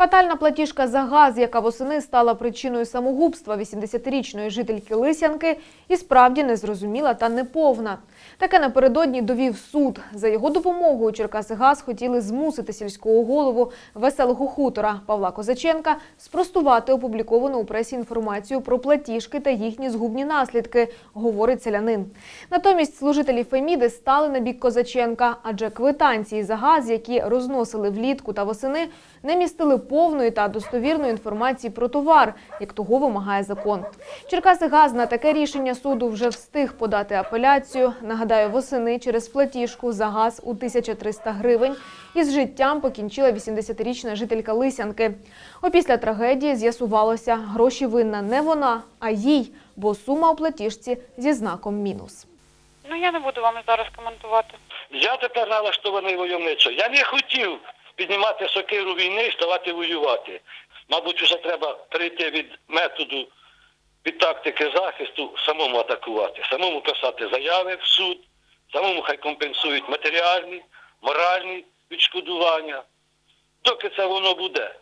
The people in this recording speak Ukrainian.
Фатальна платіжка за газ, яка восени стала причиною самогубства 80-річної жительки Лисянки, і справді незрозуміла та неповна. Таке напередодні довів суд. За його допомогою Черкаси Газ хотіли змусити сільського голову веселого хутора Павла Козаченка спростувати опубліковану у пресі інформацію про платіжки та їхні згубні наслідки, говорить селянин. Натомість служителі Феміди стали на бік Козаченка, адже квитанції за газ, які розносили влітку та восени, не містили повної та достовірної інформації про товар, як того вимагає закон. Черкаси Газ на таке рішення суду вже встиг подати апеляцію. Нагадаю, восени через платіжку за газ у 1300 гривень із життям покінчила 80-річна жителька Лисянки. Опісля трагедії з'ясувалося, гроші винна не вона, а їй, бо сума у платіжці зі знаком мінус. Ну я не буду вам зараз коментувати. Я тепер налаштований войовничо. Я не хотів піднімати сокиру війни і ставати воювати. Мабуть, вже треба перейти від методу, від тактики захисту, самому атакувати, самому писати заяви в суд, самому хай компенсують матеріальні, моральні відшкодування. Доки це воно буде.